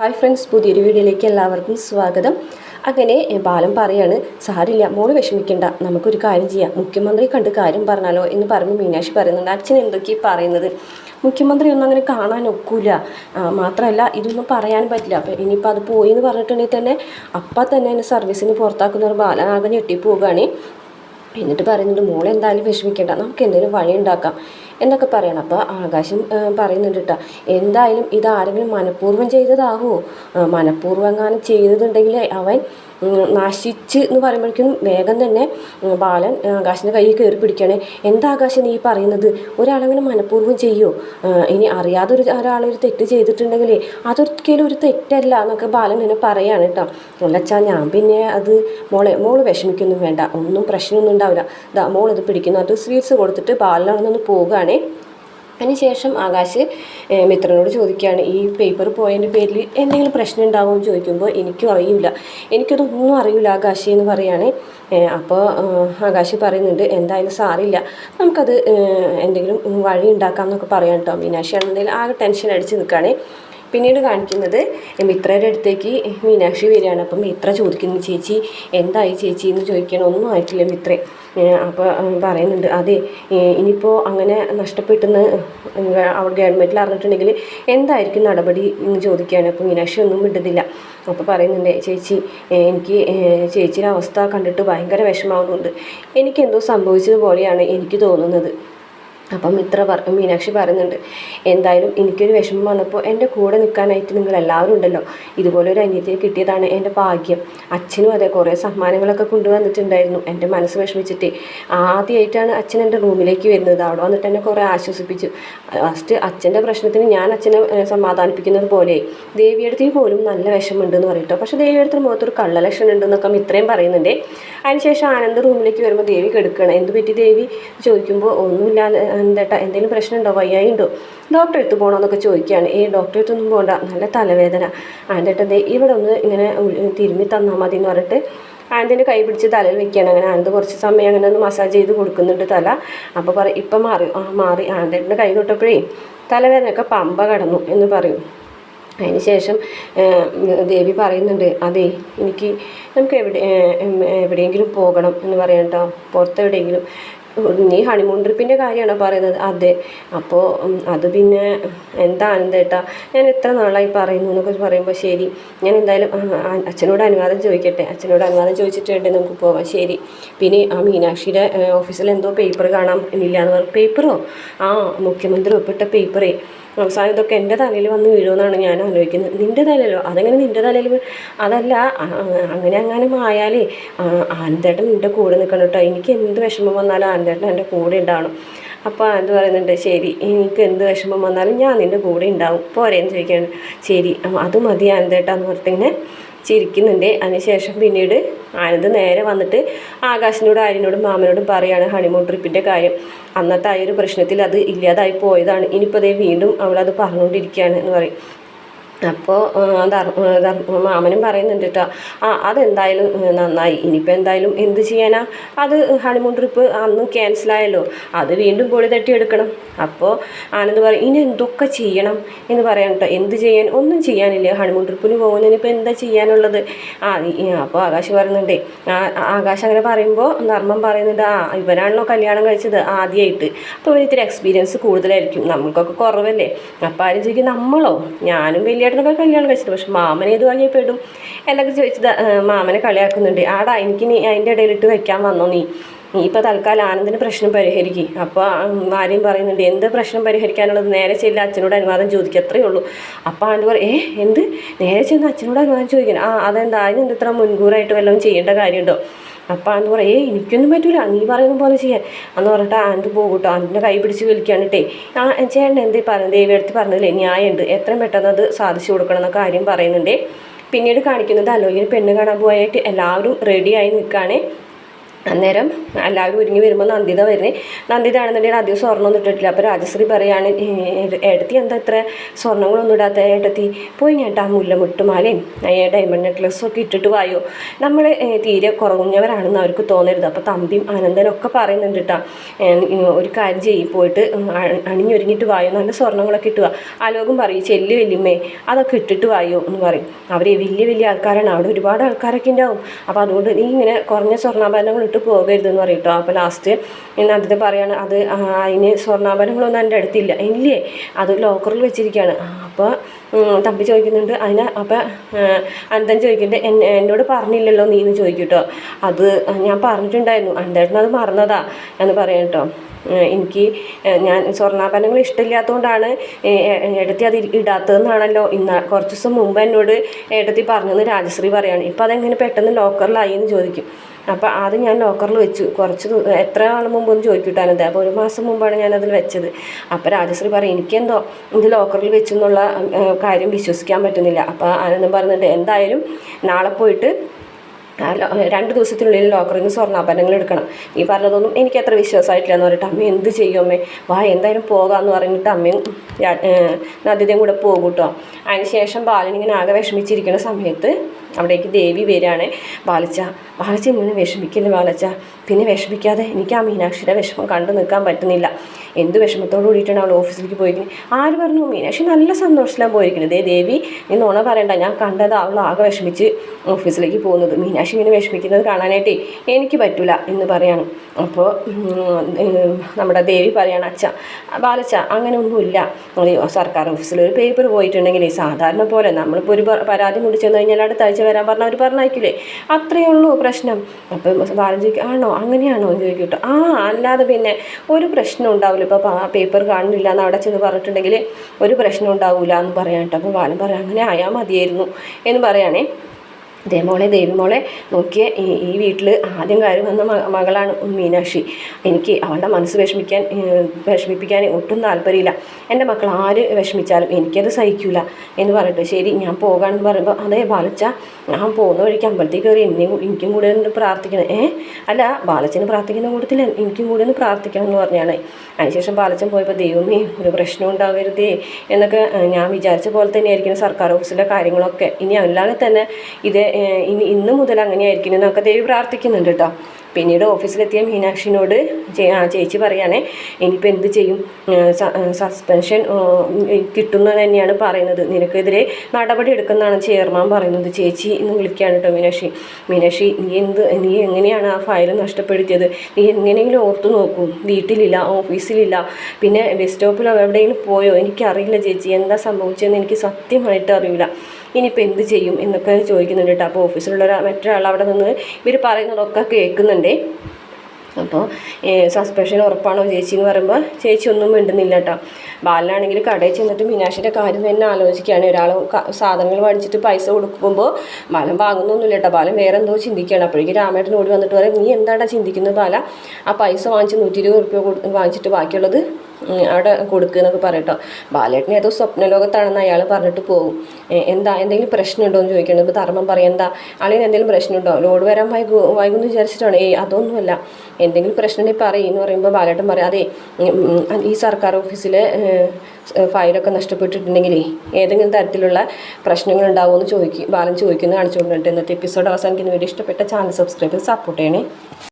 Hi friends പുതിയൊരു വീഡിയോയിലേക്ക് എല്ലാവർക്കും സ്വാഗതം. അങ്ങനെ ബാലം പറയാണ് സാരില്ല മോൾ വിഷമിക്കണ്ട നമുക്കൊരു കാര്യം ചെയ്യാം. മുഖ്യമന്ത്രി കണ്ട് കാര്യം പറഞ്ഞാലോ? എന്ന് പറഞ്ഞ് മീനാക്ഷി പറയുന്നുണ്ട്. അച്ഛൻ എന്തൊക്കെയാണ് പറയുന്നത്? മുഖ്യമന്ത്രി ഒന്നും അങ്ങനെ കാണാൻ ഒക്കില്ല മാത്രമല്ല ഇതൊന്നും പറയാൻ പറ്റില്ല. അപ്പോൾ ഇനിയിപ്പോൾ അത് പോയി എന്ന് പറഞ്ഞിട്ടുണ്ടെങ്കിൽ തന്നെ അപ്പം തന്നെ എന്നെ സർവീസിന് പുറത്താക്കുന്ന ഒരു ബാലൻ ആകെ ഞെട്ടിപ്പോവുകയാണ്. എന്നിട്ട് പറയുന്നുണ്ട് മോളെന്തായാലും വിഷമിക്കേണ്ട നമുക്ക് എന്തെങ്കിലും വഴി ഉണ്ടാക്കാം. എന്നൊക്കെ പറയണം. അപ്പോൾ ആകാശം പറയുന്നുണ്ട് കേട്ടോ എന്തായാലും ഇതാരെങ്കിലും മനഃപൂർവം ചെയ്തതാകുമോ മനഃപൂർവം എങ്ങാനും ചെയ്തതുണ്ടെങ്കിൽ അവൻ നശിച്ച് എന്ന് പറയുമ്പോഴേക്കും വേഗം തന്നെ ബാലൻ ആകാശിന്റെ കയ്യിൽ കയറി പിടിക്കുകയാണ്. എന്താ ആകാശം നീ പറയുന്നത്? ഒരാളങ്ങനെ മനഃപൂർവം ചെയ്യുമോ ഇനി അറിയാതെ ഒരു ഒരാളൊരു തെറ്റ് ചെയ്തിട്ടുണ്ടെങ്കിലേ അതൊരിക്കലും ഒരു തെറ്റല്ല എന്നൊക്കെ ബാലൻ എന്നെ പറയാണ് കേട്ടോ. അല്ലച്ചാ ഞാൻ പിന്നെ അത് മോളെ മോൾ വിഷമിക്കൊന്നും വേണ്ട ഒന്നും പ്രശ്നമൊന്നും ഉണ്ടാവില്ല. ദാ ഇത് പിടിക്കുന്നു. അത് സ്വീറ്റ്സ് കൊടുത്തിട്ട് ബാലനവിടെ നിന്ന് പോവുകയാണേ. അതിനുശേഷം ആകാശ് മിത്രനോട് ചോദിക്കുകയാണ് ഈ പേപ്പർ പോയതിന്റെ പേരിൽ എന്തെങ്കിലും പ്രശ്നം ഉണ്ടാവുമോ? എന്ന് ചോദിക്കുമ്പോൾ എനിക്കും അറിയില്ല. എനിക്കതൊന്നും അറിയില്ല ആകാശ് എന്ന് പറയുകയാണ് അപ്പോൾ ആകാശ് പറയുന്നുണ്ട് എന്തായാലും സാറില്ല. നമുക്കത് എന്തെങ്കിലും വഴി ഉണ്ടാക്കാം എന്നൊക്കെ പറയാം കേട്ടോ മീനാക്ഷി ആണെന്നുണ്ടെങ്കിൽ ആകെ ടെൻഷൻ അടിച്ച് നിൽക്കുകയാണ്. പിന്നീട് കാണിക്കുന്നത് മിത്രയുടെ അടുത്തേക്ക് മീനാക്ഷി വരികയാണ്. അപ്പം മിത്ര ചോദിക്കുന്നു ചേച്ചി എന്തായി ചേച്ചി? എന്ന് ചോദിക്കണം ഒന്നും ആയിട്ടില്ല മിത്രേ. അപ്പോൾ പറയുന്നുണ്ട്. അതെ ഇനിയിപ്പോൾ അങ്ങനെ നഷ്ടപ്പെട്ടെന്ന് അവിടെ ഗവൺമെന്റിൽ അറിഞ്ഞിട്ടുണ്ടെങ്കിൽ എന്തായിരിക്കും നടപടി? എന്ന് ചോദിക്കുകയാണ്. അപ്പോൾ മീനാക്ഷി ഒന്നും വിടുന്നില്ല അപ്പോൾ പറയുന്നുണ്ട് ചേച്ചി എനിക്ക് ചേച്ചിയുടെ അവസ്ഥ കണ്ടിട്ട് ഭയങ്കര വിഷമാവുന്നുണ്ട് എനിക്കെന്തോ സംഭവിച്ചതുപോലെയാണ് എനിക്ക് തോന്നുന്നത്. അപ്പം ഇത്ര പറ മീനാക്ഷി പറയുന്നുണ്ട്. എന്തായാലും എനിക്കൊരു വിഷമം വന്നപ്പോൾ എന്റെ കൂടെ നിൽക്കാനായിട്ട് നിങ്ങൾ എല്ലാവരും ഉണ്ടല്ലോ. ഇതുപോലെ ഒരു അനിയത്തിയെ കിട്ടിയതാണ് എന്റെ ഭാഗ്യം. അച്ഛനും അതെ കുറേ സമ്മാനങ്ങളൊക്കെ കൊണ്ടുവന്നിട്ടുണ്ടായിരുന്നു. എന്റെ മനസ്സ് വിഷമിച്ചിട്ട് ആദ്യമായിട്ടാണ് അച്ഛൻ എന്റെ റൂമിലേക്ക് വരുന്നത്. അവിടെ വന്നിട്ട് എന്നെ കുറേ ആശ്വസിപ്പിച്ചു. ഫസ്റ്റ് അച്ഛന്റെ പ്രശ്നത്തിന് ഞാൻ അച്ഛനെ സമാധാനിപ്പിക്കുന്നത് പോലെ. ദേവിയെടുത്തിൽ പോലും നല്ല വിഷമമുണ്ടെന്ന് പറയട്ടോ. പക്ഷേ ദേവിയടുത്തിന് മുഖത്തൊരു കള്ളലക്ഷണം ഉണ്ടെന്നൊക്കെ ഇത്രയും പറയുന്നുണ്ട്. അതിനുശേഷം ആനന്ദ് റൂമിലേക്ക് വരുമ്പോൾ ദേവി കെടുക്കണം എന്ത് പറ്റി ദേവി? ചോദിക്കുമ്പോൾ ഒന്നുമില്ല എന്തേട്ടാ എന്തെങ്കിലും പ്രശ്നമുണ്ടോ? ഉണ്ടോ ഡോക്ടറെ അടുത്ത് പോകണമെന്നൊക്കെ ചോദിക്കുകയാണ്. ഏ ഡോക്ടറെ അടുത്തൊന്നും പോകണ്ട നല്ല തലവേദന. ആന്റേട്ടന്റെ ഇവിടെ ഒന്ന് ഇങ്ങനെ തിരുമ്മി തന്നാൽ മതി എന്ന് പറഞ്ഞിട്ട് ആനന്ദിന്റെ കൈ പിടിച്ച് തലയിൽ വെക്കുകയാണ്. അങ്ങനെ ആനന്ദ് കുറച്ച് സമയം അങ്ങനെ ഒന്ന് മസാജ് ചെയ്ത് കൊടുക്കുന്നുണ്ട് തല. അപ്പോൾ പറയും ഇപ്പം മാറി ആ മാറി. ആനന്ദേട്ടന്റെ കൈ തൊട്ടപ്പോഴേ തലവേദനയൊക്കെ പമ്പ കടന്നു എന്ന് പറയും. ശേഷം ദേവി പറയുന്നുണ്ട് അതെ എനിക്ക് നമുക്ക് എവിടെ എവിടെയെങ്കിലും പോകണം എന്ന് പറയാം കേട്ടോ പുറത്തെവിടെയെങ്കിലും നീ ഹണിമൂൺ ട്രിപ്പിന്റെ കാര്യമാണോ പറയുന്നത്? അതെ. അപ്പോൾ അത് പിന്നെ എന്താ ആനന്ദേട്ടാ ഞാൻ എത്ര നാളായി പറയുന്നു എന്നൊക്കെ പറയുമ്പോൾ ശരി. ഞാൻ എന്തായാലും അച്ഛനോട് അനുവാദം ചോദിക്കട്ടെ. അച്ഛനോട് അനുവാദം ചോദിച്ചിട്ട് വേണ്ടേ നമുക്ക് പോവാം. ശരി. പിന്നെ ആ മീനാക്ഷിയുടെ ഓഫീസിൽ എന്തോ പേപ്പർ കാണാം ഇല്ല പറഞ്ഞു. പേപ്പറോ ആ മുഖ്യമന്ത്രി ഒപ്പിട്ട പേപ്പറേ അവസാനം ഇതൊക്കെ എന്റെ തലയിൽ വന്ന് വീഴുമെന്നാണ് ഞാൻ ആലോചിക്കുന്നത്. നിന്റെ തലയിലോ? അതെങ്ങനെ നിന്റെ തലയിൽ അതല്ല അങ്ങനെ അങ്ങനെ ആയാലേ ആനന്ദേട്ടൻ നിന്റെ കൂടെ നിൽക്കണം കേട്ടോ. എനിക്ക് എന്ത് വിഷമം വന്നാലും ആനന്ദേട്ടൻ എന്റെ കൂടെ ഉണ്ടാവണം. അപ്പോൾ ആനന്ദ് പറയുന്നുണ്ട് ശരി എനിക്ക് എന്ത് വിഷമം വന്നാലും ഞാൻ നിന്റെ കൂടെ ഉണ്ടാവും. പോരേന്ന് ചോദിക്കുകയാണ്. ശരി അത് മതി ആനന്ദേട്ടാന്ന് പറഞ്ഞിട്ടിങ്ങനെ ചിരിക്കുന്നുണ്ട്. അതിനുശേഷം പിന്നീട് ആനന്ദ് നേരെ വന്നിട്ട് ആകാശിനോടും ആര്യനോടും മാമനോടും പറയാണ് ഹണിമൂൺ ട്രിപ്പിന്റെ കാര്യം. അന്നത്തെ ആ ഒരു പ്രശ്നത്തിൽ അത് ഇല്ലാതായി പോയതാണ്. ഇനിയിപ്പോൾ അതേ വീണ്ടും അവളത് പറഞ്ഞുകൊണ്ടിരിക്കുകയാണ് എന്ന് പറയും. അപ്പോൾ മാമനും പറയുന്നുണ്ട് കേട്ടോ ആ അതെന്തായാലും നന്നായി. ഇനിയിപ്പോൾ എന്തായാലും എന്ത് ചെയ്യാനാ? അത് ഹണിമൂൺ ട്രിപ്പ് അന്ന് ക്യാൻസലായല്ലോ അത് വീണ്ടും പൊളി തട്ടിയെടുക്കണം. അപ്പോൾ ആനന്ദ് പറയും ഇനി എന്തൊക്കെ ചെയ്യണം? എന്ന് പറയാൻ കേട്ടോ എന്ത് ചെയ്യാൻ? ഒന്നും ചെയ്യാനില്ല. ഹണിമൂൺ ട്രിപ്പിന് പോകുന്നതിന് ഇപ്പോൾ എന്താ ചെയ്യാനുള്ളത്? ആ അപ്പോൾ ആകാശ് പറയുന്നുണ്ടേ. ആകാശ് അങ്ങനെ പറയുമ്പോൾ നർമ്മം പറയുന്നുണ്ട് ആ ഇവരാണല്ലോ കല്യാണം കഴിച്ചത് ആദ്യമായിട്ട് അപ്പോൾ ഇവന് ഇത്തിരി എക്സ്പീരിയൻസ് കൂടുതലായിരിക്കും. നമുക്കൊക്കെ കുറവല്ലേ. അപ്പോൾ ആരും ചോദിക്കും നമ്മളോ? ഞാനും വലിയേട്ടനൊക്കെ കല്യാണം കഴിച്ചിട്ട് പക്ഷെ മാമനെ ഏത് വഴിയെ പെടും? എന്നൊക്കെ ചോദിച്ചത് മാമനെ കളിയാക്കുന്നുണ്ട്. ആടാ എനിക്ക് നീ അതിന്റെ ഇടയിലിട്ട് വെക്കാൻ വന്നോ നീ? നീ ഇപ്പോൾ തൽക്കാലം ആനന്ദിന് പ്രശ്നം പരിഹരിക്കും. അപ്പോൾ ആരെയും പറയുന്നുണ്ട് എന്ത് പ്രശ്നം പരിഹരിക്കാനുള്ളത്? നേരെ ചെല്ല അച്ഛനോട് അനുവാദം ചോദിക്കുക അത്രയേ ഉള്ളൂ. അപ്പോൾ ആണ്ട് പറയും ഏ എന്ത്? നേരെ ചെന്ന് അച്ഛനോട് അനുവാദം ചോദിക്കണം? ആ അതെന്താ? അതിനെന്ത് ഇത്ര മുൻകൂറായിട്ട് വല്ലതും ചെയ്യേണ്ട കാര്യമുണ്ടോ? അപ്പോൾ അന്ന് പറയും ഏ എനിക്കൊന്നും പറ്റൂല. നീ പറയുന്ന പോലെ ചെയ്യാൻ അന്ന് പറഞ്ഞിട്ട് ആണ്ട് പോകൂട്ടോ ആണ്ടിന്റെ കൈ പിടിച്ച് വിളിക്കുകയാണ് കേട്ടേ ആ ചേട്ടൻ എന്തേ പറഞ്ഞു ദേവി അടുത്ത് പറഞ്ഞില്ലേ ന്യായമുണ്ട്. എത്രയും പെട്ടെന്ന് അത് സാധിച്ചു കൊടുക്കണം എന്ന കാര്യം പറയുന്നുണ്ട്. പിന്നീട് കാണിക്കുന്നത് അലോകിന് പെണ്ണ് കാണാൻ പോയായിട്ട് എല്ലാവരും റെഡിയായി നിൽക്കുകയാണ് അന്നേരം എല്ലാവരും ഒരുങ്ങി വരുമ്പോൾ നന്ദിത വരുന്നേ. നന്ദിത ആണെന്നുണ്ടെങ്കിൽ അധികം സ്വർണമൊന്നും ഇട്ടിട്ടില്ല. അപ്പോൾ രാജശ്രീ പറയാണ് ഏട്ടത്തി എന്താ ഇത്ര സ്വർണങ്ങളൊന്നും ഇടാത്ത? ഏട്ടത്തി പോയി ഞേട്ടാ മുല്ല മുട്ടുമാലയും ഡയമണ്ട് നെക്ലസ്സും ഒക്കെ ഇട്ടിട്ട് വായോ. നമ്മൾ തീരെ കുറവുന്നവരാണെന്ന് അവർക്ക് തോന്നരുത്. അപ്പോൾ തമ്പിയും ആനന്ദനൊക്കെ പറയുന്നുണ്ട് കേട്ടോ ഒരു കാര്യം ചെയ്യും പോയിട്ട് അണിഞ്ഞൊരുങ്ങിയിട്ട് വായോ നല്ല സ്വർണങ്ങളൊക്കെ ഇട്ടുക ആലോകം പറയും ചെല്ലു വലിയമ്മേ അതൊക്കെ ഇട്ടിട്ട് വായോ എന്ന് പറയും. അവർ വലിയ വലിയ ആൾക്കാരാണ്. അവിടെ ഒരുപാട് ആൾക്കാരൊക്കെ ഉണ്ടാവും അപ്പോൾ അതുകൊണ്ട് നീ ഇങ്ങനെ കുറഞ്ഞ സ്വർണാഭരണങ്ങൾ ഇട്ട് പോകരുതെന്ന് പറയും കേട്ടോ അപ്പോൾ ലാസ്റ്റ് അതിന് പറയാണ് അത് അതിന് സ്വർണാഭരണങ്ങളൊന്നും എന്റെ അടുത്തില്ല. ഇല്ലേ അത് ലോക്കറിൽ വെച്ചിരിക്കുകയാണ് അപ്പോൾ തമ്പി ചോദിക്കുന്നുണ്ട് അതിന് അപ്പോൾ അന്തൻ ചോദിക്കുന്നുണ്ട് എന്നെ എന്നോട് പറഞ്ഞില്ലല്ലോ നീ എന്ന് ചോദിക്കും കേട്ടോ അത് ഞാൻ പറഞ്ഞിട്ടുണ്ടായിരുന്നു അന്തേട്ടനത് മറന്നതാ എന്ന് പറയാം കേട്ടോ എനിക്ക് ഞാൻ സ്വർണാഭരണങ്ങൾ ഇഷ്ടമില്ലാത്തതുകൊണ്ടാണ് ഏട്ടത്തി അത് ഇടാത്തതെന്നാണല്ലോ ഇന്ന കുറച്ച് ദിവസം മുമ്പ് എന്നോട് ഏട്ടത്തി പറഞ്ഞെന്ന് രാജശ്രീ പറയാണ്. ഇപ്പം അതെങ്ങനെ പെട്ടെന്ന് ലോക്കറിലായി എന്ന് ചോദിക്കും. അപ്പോൾ അത് ഞാൻ ലോക്കറിൽ വെച്ചു. കുറച്ച് എത്ര നാൾ മുമ്പൊന്ന് ചോദിക്കിട്ടാനത് അപ്പോൾ ഒരു മാസം മുമ്പാണ് അതിൽ വെച്ചത്. അപ്പോൾ രാജശ്രീ പറയും എനിക്കെന്തോ ഇത് ലോക്കറിൽ വെച്ചു എന്നുള്ള കാര്യം വിശ്വസിക്കാൻ പറ്റുന്നില്ല. അപ്പോൾ ആനന്ദം പറഞ്ഞിട്ട് എന്തായാലും നാളെ പോയിട്ട് രണ്ട് ദിവസത്തിനുള്ളിൽ ലോക്കറിൽ നിന്ന് സ്വർണാഭരണങ്ങൾ എടുക്കണം. ഈ പറഞ്ഞതൊന്നും എനിക്ക് അത്ര വിശ്വാസമായിട്ടില്ല എന്ന് പറഞ്ഞിട്ട് അമ്മ എന്ത് ചെയ്യും അമ്മേ? വാ എന്തായാലും പോകാമെന്ന് പറഞ്ഞിട്ട് അമ്മയും നദിതയും കൂടെ പോകും കേട്ടോ അതിന് ശേഷം ബാലൻ ഇങ്ങനെ ആകെ വിഷമിച്ചിരിക്കുന്ന സമയത്ത് അവിടേക്ക് ദേവി വരികയാണ്. ബാലച്ച ബാലച്ച ഇങ്ങനെ വിഷമിക്കല്ലേ ബാലച്ച? പിന്നെ വിഷമിക്കാതെ എനിക്ക് ആ മീനാക്ഷിയുടെ വിഷമം കണ്ടു നിൽക്കാൻ പറ്റുന്നില്ല. എന്ത് വിഷമത്തോട് കൂടിയിട്ടാണ് അവൾ ഓഫീസിലേക്ക് പോയിരിക്കുന്നത്? ആര് പറഞ്ഞു? മീനാക്ഷി നല്ല സന്തോഷത്തിലാണ് പോയിരിക്കുന്നത്. ദേ ദേവി നീ നുണ പറയണ്ട. ഞാൻ കണ്ടത് അവൾ ആകെ വിഷമിച്ച് ഓഫീസിലേക്ക് പോകുന്നത്. മീനാക്ഷി ഇങ്ങനെ വിഷമിക്കുന്നത് കാണാനായിട്ടേ എനിക്ക് പറ്റില്ല എന്ന് പറയാണ്. അപ്പോൾ നമ്മുടെ ദേവി പറയാണ് അച്ഛ ബാലച്ച അങ്ങനെ ഒന്നുമില്ല. സർക്കാർ ഓഫീസിൽ ഒരു പേപ്പർ പോയിട്ടുണ്ടെങ്കിൽ സാധാരണ പോലെ നമ്മളിപ്പോൾ ഒരു പരാതി മുടി ചെന്ന് കഴിഞ്ഞാൽ അടുത്ത ആഴ്ച വരാൻ പറഞ്ഞാൽ അവർ പറഞ്ഞയക്കില്ലേ? അത്രയേ ഉള്ളൂ പ്രശ്നം. അപ്പം ബാലൻ ചോദിക്കും ആണോ? അങ്ങനെയാണോ എന്ന് ചോദിക്കും കേട്ടോ ആ അല്ലാതെ പിന്നെ ഒരു പ്രശ്നം ഉണ്ടാവില്ല. ഇപ്പോൾ പേപ്പർ കാണുന്നില്ല എന്ന് അവിടെ ചെന്ന് പറഞ്ഞിട്ടുണ്ടെങ്കിൽ ഒരു പ്രശ്നം ഉണ്ടാവില്ല എന്ന് പറയാം കേട്ടോ. അപ്പോൾ ബാലൻ പറയാം അങ്ങനെ ആയാൽ മതിയായിരുന്നു എന്ന് പറയുകയാണേ ദേ ദേവിമോളെ നോക്കിയ ഈ വീട്ടിൽ ആദ്യം കയറി വന്ന മകളാണ് മീനാക്ഷി. എനിക്ക് അവളുടെ മനസ്സ് വിഷമിക്കാൻ വിഷമിപ്പിക്കാൻ ഒട്ടും താല്പര്യമില്ല. എന്റെ മക്കൾ ആര് വിഷമിച്ചാലും എനിക്കത് സഹിക്കില്ല എന്ന് പറഞ്ഞിട്ട് ശരി ഞാൻ പോകാമെന്ന് പറയുമ്പോൾ അതേ ബാലച്ച ഞാൻ പോകുന്ന വഴിക്ക് അമ്പലത്തിൽ കയറി എന്നെയും എനിക്കും കൂടെ ഒന്ന് പ്രാർത്ഥിക്കണം. ഏ? അല്ല ബാലച്ചന് പ്രാർത്ഥിക്കുന്ന കൂട്ടത്തിൽ എനിക്കും കൂടെ ഒന്ന് പ്രാർത്ഥിക്കണം എന്ന് പറഞ്ഞാണ്. അതിനുശേഷം ബാലച്ചൻ പോയപ്പോൾ ദൈവമേ ഒരു പ്രശ്നം ഉണ്ടാവരുതേ എന്നൊക്കെ ഞാൻ വിചാരിച്ച പോലെ തന്നെയായിരിക്കും സർക്കാർ ഓഫീസിലെ കാര്യങ്ങളൊക്കെ. ഇനി അല്ലാതെ തന്നെ ഇത് ഇനി ഇന്ന് മുതൽ അങ്ങനെയായിരിക്കും എന്നൊക്കെ ദേവി പ്രാർത്ഥിക്കുന്നുണ്ട് കേട്ടോ. പിന്നീട് ഓഫീസിലെത്തിയ മീനാക്ഷിനോട് ആ ചേച്ചി പറയുകയാണേ ഇനിയിപ്പോൾ എന്ത് ചെയ്യും? സസ്പെൻഷൻ കിട്ടുന്നത് തന്നെയാണ് പറയുന്നത്. നിനക്കെതിരെ നടപടി എടുക്കുന്നതാണ് ചെയർമാൻ പറയുന്നത്. ചേച്ചി എന്ന് വിളിക്കുകയാണ് കേട്ടോ മീനാക്ഷി. മീനാക്ഷി നീ എന്ത് നീ എങ്ങനെയാണ് ആ ഫയൽ നഷ്ടപ്പെടുത്തിയത്? നീ എങ്ങനെയെങ്കിലും ഓർത്തു നോക്കൂ. വീട്ടിലില്ല ഓഫീസിലില്ല. പിന്നെ ബസ് സ്റ്റോപ്പിലോ എവിടെയെങ്കിലും പോയോ? എനിക്കറിയില്ല ചേച്ചി എന്താ സംഭവിച്ചതെന്ന് എനിക്ക് സത്യമായിട്ട് അറിയില്ല. ഇനിയിപ്പോൾ എന്ത് ചെയ്യും എന്നൊക്കെ ചോദിക്കുന്നുണ്ട് കേട്ടോ. അപ്പോൾ ഓഫീസിലുള്ള മറ്റൊരാൾ അവിടെ നിന്ന് ഇവർ പറയുന്നതൊക്കെ കേൾക്കുന്നുണ്ടേ. അപ്പോൾ സസ്പെൻഷൻ ഉറപ്പാണോ ചേച്ചി എന്ന് പറയുമ്പോൾ ചേച്ചി ഒന്നും മിണ്ടുന്നില്ല കേട്ടോ. ബാലനാണെങ്കിൽ കടയിൽ ചെന്നിട്ട് മീനാക്ഷിന്റെ കാര്യം തന്നെ ആലോചിക്കുകയാണ്. ഒരാൾ സാധനങ്ങൾ മേടിച്ചിട്ട് പൈസ കൊടുക്കുമ്പോൾ ബാലൻ വാങ്ങുന്നൊന്നുമില്ല കേട്ടോ. ബാലൻ വേറെ എന്തോ ചിന്തിക്കുകയാണ്. അപ്പോഴേക്കും രാമേട്ടൻ ഓടി വന്നിട്ട് പറയും നീ എന്താണ് ചിന്തിക്കുന്നത് ബാല? ആ പൈസ വാങ്ങിച്ച് നൂറ്റി ഇരുപത് റുപ്യ വാങ്ങിച്ചിട്ട് ബാക്കിയുള്ളത് അവിടെ കൊടുക്കുക എന്നൊക്കെ പറയട്ടോ. ബാലേട്ടനെ ഏതോ സ്വപ്നലോകത്താണെന്ന് അയാൾ പറഞ്ഞിട്ട് പോകും. എന്താ എന്തെങ്കിലും പ്രശ്നമുണ്ടോ എന്ന് ചോദിക്കണം ഇപ്പോൾ ധർമ്മം പറയും എന്താ ആളിന് എന്തെങ്കിലും പ്രശ്നമുണ്ടോ? ലോഡ് വരാൻ വൈകു വൈകുമെന്ന് വിചാരിച്ചിട്ടാണ്. ഏയ് അതൊന്നുമല്ല. എന്തെങ്കിലും പ്രശ്നമുണ്ടെങ്കിൽ പറയും എന്ന് പറയുമ്പോൾ ബാലേട്ടൻ പറയും അതെ ഈ സർക്കാർ ഓഫീസിലെ ഫയലൊക്കെ നഷ്ടപ്പെട്ടിട്ടുണ്ടെങ്കിലേ ഏതെങ്കിലും തരത്തിലുള്ള പ്രശ്നങ്ങൾ ഉണ്ടാവുമെന്ന് ചോദിക്കും ബാലൻ ചോദിക്കുന്നത് കാണിച്ചുകൊണ്ടിട്ട് ഇന്നത്തെ എപ്പിസോഡ് അവസാനിക്കുന്ന വീഡിയോ ഇഷ്ടപ്പെട്ട ചാനൽ സബ്സ്ക്രൈബ് സപ്പോർട്ട് ചെയ്യണേ.